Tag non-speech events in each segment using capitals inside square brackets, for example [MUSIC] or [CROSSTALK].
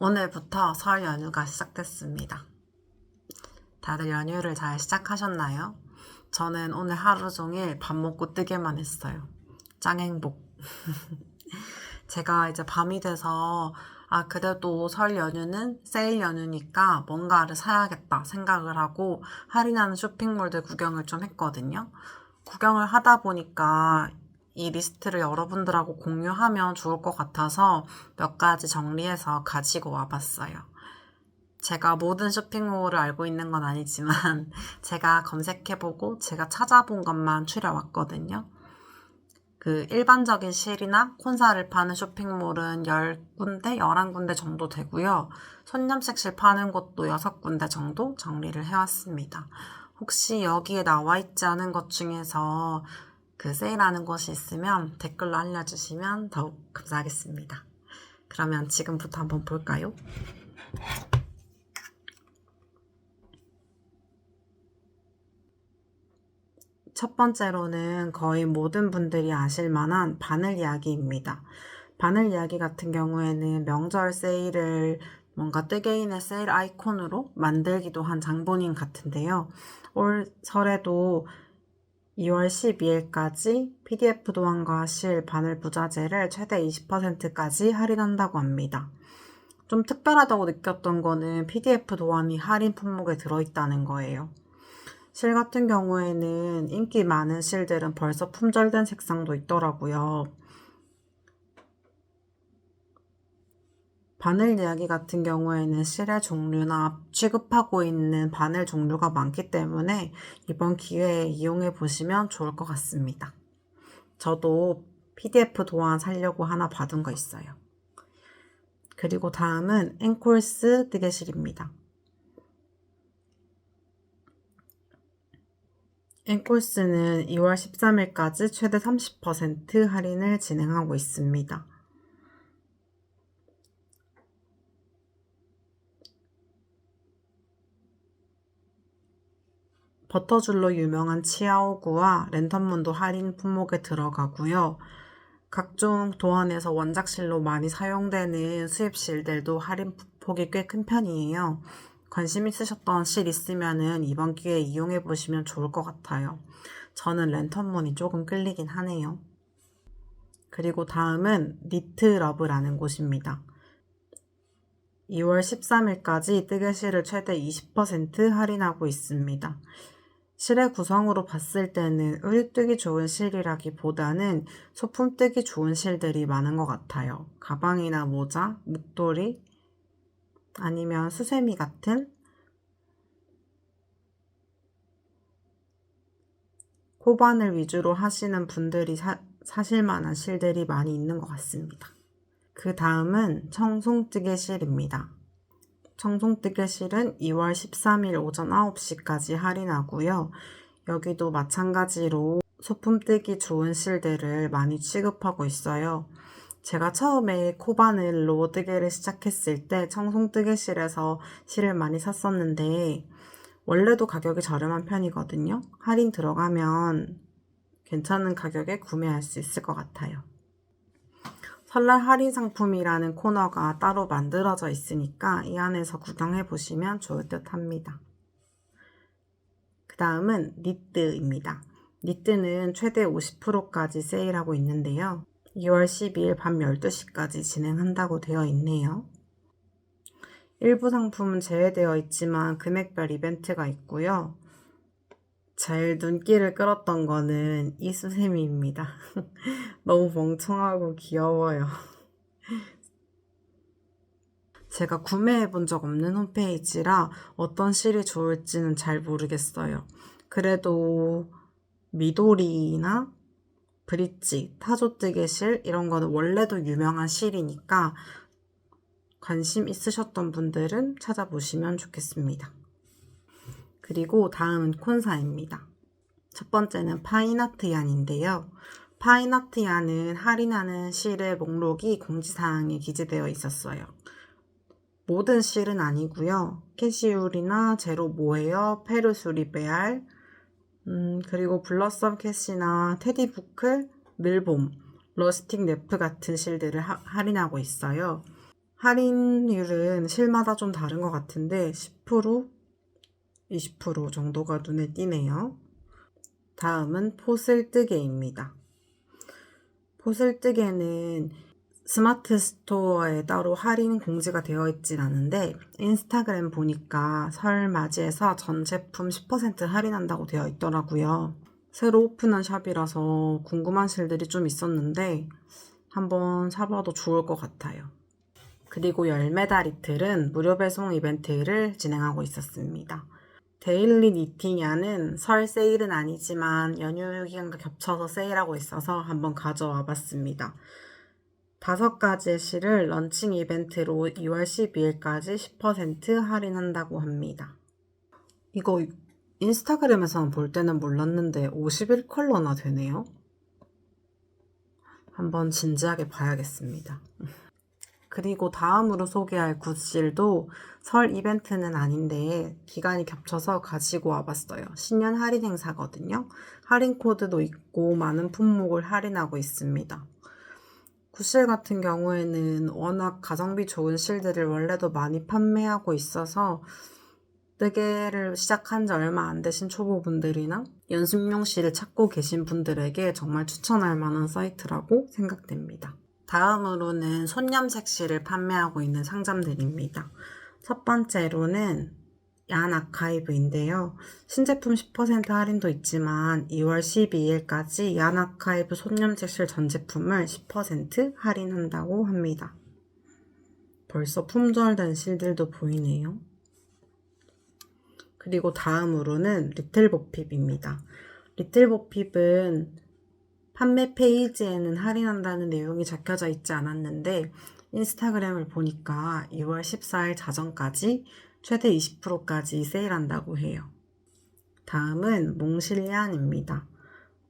오늘부터 설 연휴가 시작됐습니다. 다들 연휴를 잘 시작하셨나요? 저는 오늘 하루 종일 밥 먹고 뜨기만 했어요. 짱 행복. [LAUGHS] 제가 이제 밤이 돼서 아, 그래도 설 연휴는 세일 연휴니까 뭔가를 사야겠다 생각을 하고 할인하는 쇼핑몰들 구경을 좀 했거든요. 구경을 하다 보니까 이 리스트를 여러분들하고 공유하면 좋을 것 같아서 몇 가지 정리해서 가지고 와봤어요. 제가 모든 쇼핑몰을 알고 있는 건 아니지만 [LAUGHS] 제가 검색해보고 제가 찾아본 것만 추려왔거든요. 그 일반적인 실이나 콘사를 파는 쇼핑몰은 10군데, 11군데 정도 되고요. 손념색 실 파는 곳도 6군데 정도 정리를 해왔습니다. 혹시 여기에 나와 있지 않은 것 중에서 그 세일하는 곳이 있으면 댓글로 알려주시면 더욱 감사하겠습니다. 그러면 지금부터 한번 볼까요? 첫 번째로는 거의 모든 분들이 아실 만한 바늘 이야기입니다. 바늘 이야기 같은 경우에는 명절 세일을 뭔가 뜨개인의 세일 아이콘으로 만들기도 한 장본인 같은데요. 올 설에도 2월 12일까지 PDF 도안과 실 바늘 부자재를 최대 20%까지 할인한다고 합니다. 좀 특별하다고 느꼈던 거는 PDF 도안이 할인 품목에 들어있다는 거예요. 실 같은 경우에는 인기 많은 실들은 벌써 품절된 색상도 있더라고요. 바늘 이야기 같은 경우에는 실의 종류나 취급하고 있는 바늘 종류가 많기 때문에 이번 기회에 이용해 보시면 좋을 것 같습니다. 저도 PDF 도안 살려고 하나 받은 거 있어요. 그리고 다음은 앵콜스 뜨개실입니다. 앵콜스는 2월 13일까지 최대 30% 할인을 진행하고 있습니다. 버터줄로 유명한 치아오구와 랜턴문도 할인 품목에 들어가고요. 각종 도안에서 원작실로 많이 사용되는 수입실들도 할인 폭이 꽤 큰 편이에요. 관심 있으셨던 실 있으면은 이번 기회에 이용해 보시면 좋을 것 같아요. 저는 랜턴문이 조금 끌리긴 하네요. 그리고 다음은 니트러브라는 곳입니다. 2월 13일까지 뜨개실을 최대 20% 할인하고 있습니다. 실의 구성으로 봤을 때는 을뜨기 좋은 실이라기보다는 소품 뜨기 좋은 실들이 많은 것 같아요. 가방이나 모자, 목도리, 아니면 수세미 같은 코바늘 위주로 하시는 분들이 사, 사실 만한 실들이 많이 있는 것 같습니다. 그 다음은 청송뜨개 실입니다. 청송뜨개실은 2월 13일 오전 9시까지 할인하고요. 여기도 마찬가지로 소품 뜨기 좋은 실들을 많이 취급하고 있어요. 제가 처음에 코바늘로 뜨개를 시작했을 때 청송 뜨개실에서 실을 많이 샀었는데 원래도 가격이 저렴한 편이거든요. 할인 들어가면 괜찮은 가격에 구매할 수 있을 것 같아요. 설날 할인 상품이라는 코너가 따로 만들어져 있으니까 이 안에서 구경해 보시면 좋을 듯 합니다. 그 다음은 니트입니다. 니트는 최대 50%까지 세일하고 있는데요. 2월 12일 밤 12시까지 진행한다고 되어 있네요. 일부 상품은 제외되어 있지만 금액별 이벤트가 있고요. 제일 눈길을 끌었던 거는 이수세미입니다. [LAUGHS] 너무 멍청하고 귀여워요. [LAUGHS] 제가 구매해 본 적 없는 홈페이지라 어떤 실이 좋을지는 잘 모르겠어요. 그래도 미도리나 브릿지, 타조뜨개 실 이런 거는 원래도 유명한 실이니까 관심 있으셨던 분들은 찾아보시면 좋겠습니다. 그리고 다음은 콘사입니다. 첫 번째는 파인아트얀인데요. 파인아트얀은 할인하는 실의 목록이 공지사항에 기재되어 있었어요. 모든 실은 아니고요. 캐시울이나 제로 모헤어, 페르수리 베알, 음, 그리고 블러썸 캐시나 테디부클, 밀봄, 러스틱 네프 같은 실들을 하, 할인하고 있어요. 할인율은 실마다 좀 다른 것 같은데 10% 20% 정도가 눈에 띄네요. 다음은 포슬뜨개입니다. 포슬뜨개는 스마트 스토어에 따로 할인 공지가 되어 있진 않은데 인스타그램 보니까 설 맞이해서 전 제품 10% 할인한다고 되어 있더라고요. 새로 오픈한 샵이라서 궁금한 실들이 좀 있었는데 한번 사봐도 좋을 것 같아요. 그리고 열매달 이틀은 무료 배송 이벤트를 진행하고 있었습니다. 데일리 니팅야는 설 세일은 아니지만 연휴 기간과 겹쳐서 세일하고 있어서 한번 가져와 봤습니다. 다섯 가지의 실을 런칭 이벤트로 2월 12일까지 10% 할인한다고 합니다. 이거 인스타그램에서만 볼 때는 몰랐는데 51컬러나 되네요. 한번 진지하게 봐야겠습니다. 그리고 다음으로 소개할 굿실도 설 이벤트는 아닌데 기간이 겹쳐서 가지고 와봤어요. 신년 할인 행사거든요. 할인 코드도 있고 많은 품목을 할인하고 있습니다. 굿실 같은 경우에는 워낙 가성비 좋은 실들을 원래도 많이 판매하고 있어서 뜨개를 시작한 지 얼마 안 되신 초보분들이나 연습용 실을 찾고 계신 분들에게 정말 추천할 만한 사이트라고 생각됩니다. 다음으로는 손염색 실을 판매하고 있는 상점들입니다. 첫 번째로는 얀 아카이브인데요. 신제품 10% 할인도 있지만 2월 12일까지 얀 아카이브 손염색 실 전 제품을 10% 할인한다고 합니다. 벌써 품절된 실들도 보이네요. 그리고 다음으로는 리틀보핍입니다. 리틀보핍은 판매 페이지에는 할인한다는 내용이 적혀져 있지 않았는데 인스타그램을 보니까 2월 14일 자정까지 최대 20%까지 세일한다고 해요. 다음은 몽실리안입니다.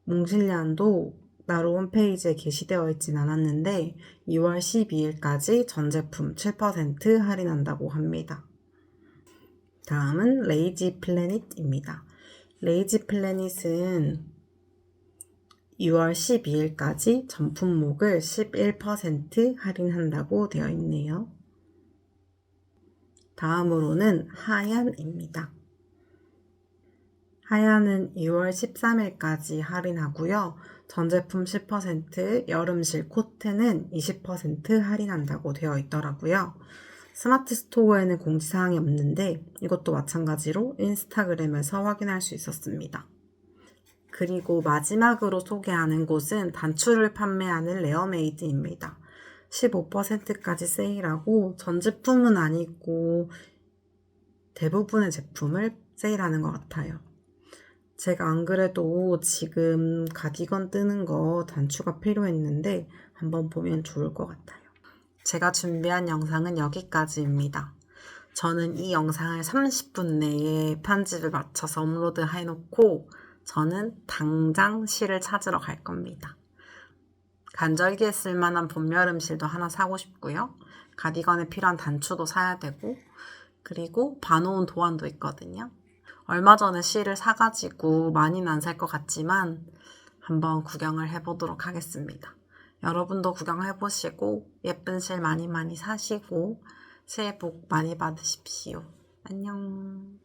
몽실리안도 따로 홈페이지에 게시되어 있진 않았는데 2월 12일까지 전 제품 7% 할인한다고 합니다. 다음은 레이지 플래닛입니다. 레이지 플래닛은 2월 12일까지 전 품목을 11% 할인한다고 되어 있네요. 다음으로는 하얀입니다. 하얀은 2월 13일까지 할인하고요. 전 제품 10%, 여름실 코트는 20% 할인한다고 되어 있더라고요. 스마트 스토어에는 공지사항이 없는데 이것도 마찬가지로 인스타그램에서 확인할 수 있었습니다. 그리고 마지막으로 소개하는 곳은 단추를 판매하는 레어메이드입니다. 15%까지 세일하고 전 제품은 아니고 대부분의 제품을 세일하는 것 같아요. 제가 안 그래도 지금 가디건 뜨는 거 단추가 필요했는데 한번 보면 좋을 것 같아요. 제가 준비한 영상은 여기까지입니다. 저는 이 영상을 30분 내에 편집을 마쳐서 업로드 해놓고 저는 당장 실을 찾으러 갈 겁니다. 간절기에 쓸 만한 봄, 여름 실도 하나 사고 싶고요. 가디건에 필요한 단추도 사야 되고, 그리고 봐놓은 도안도 있거든요. 얼마 전에 실을 사가지고 많이는 안 살 것 같지만 한번 구경을 해보도록 하겠습니다. 여러분도 구경해보시고 예쁜 실 많이 많이 사시고 새해 복 많이 받으십시오. 안녕.